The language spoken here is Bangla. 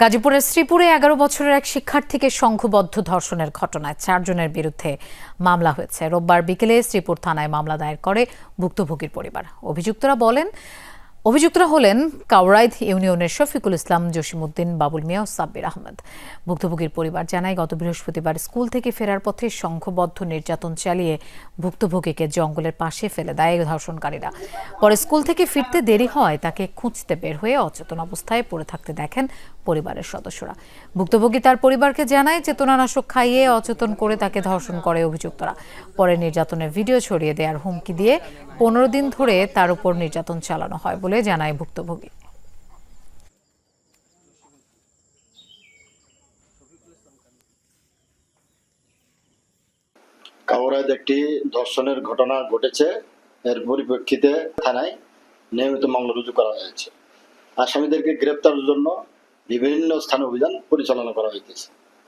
গাজীপুরের শ্রীপুরে এগারো বছরের এক শিক্ষার্থীকে সংঘবদ্ধ ধর্ষণের ঘটনায় চারজনের বিরুদ্ধে মামলা হয়েছে। রোববার বিকেলে শ্রীপুর থানায় মামলা দায়ের করে ভুক্তভোগীর পরিবার। অভিযুক্তরা বলেন অভিযুক্তরা হলেন কাউরাইদ ইউনিয়নের শফিকুল ইসলাম, জসিমউদ্দিন, বাবুল মিয়া ও সাব্বির আহমেদ। ভুক্তভোগীর পরিবার জানায়, গত বৃহস্পতিবার স্কুল থেকে ফেরার পথে সংঘবদ্ধ নির্যাতন চালিয়ে ভুক্তভোগীকে জঙ্গলের পাশে ফেলে দেয় ধর্ষণকারীরা। পরে স্কুল থেকে ফিরতে দেরি হয়, তাকে খুঁজতে বের হয়ে অচেতন অবস্থায় পড়ে থাকতে দেখেন পরিবারের সদস্যরা। ভুক্তভোগী তার পরিবারকে জানায়, চেতনানাশক খাইয়ে অচেতন করে তাকে ধর্ষণ করে অভিযুক্তরা। পরে নির্যাতনের ভিডিও ছড়িয়ে দেওয়ার হুমকি দিয়ে পনেরো দিন ধরে তার উপর নির্যাতন চালানো হয় বলে জানায় ভুক্তভোগী। কাউরায় একটি ধর্ষণের ঘটনা ঘটেছে। এর পরিপ্রেক্ষিতে থানায় নিয়মিত মামলা রুজু করা হয়েছে। আসামিদেরকে গ্রেপ্তারের জন্য বিভিন্ন স্থানে অভিযান পরিচালনা করা হইতেছে।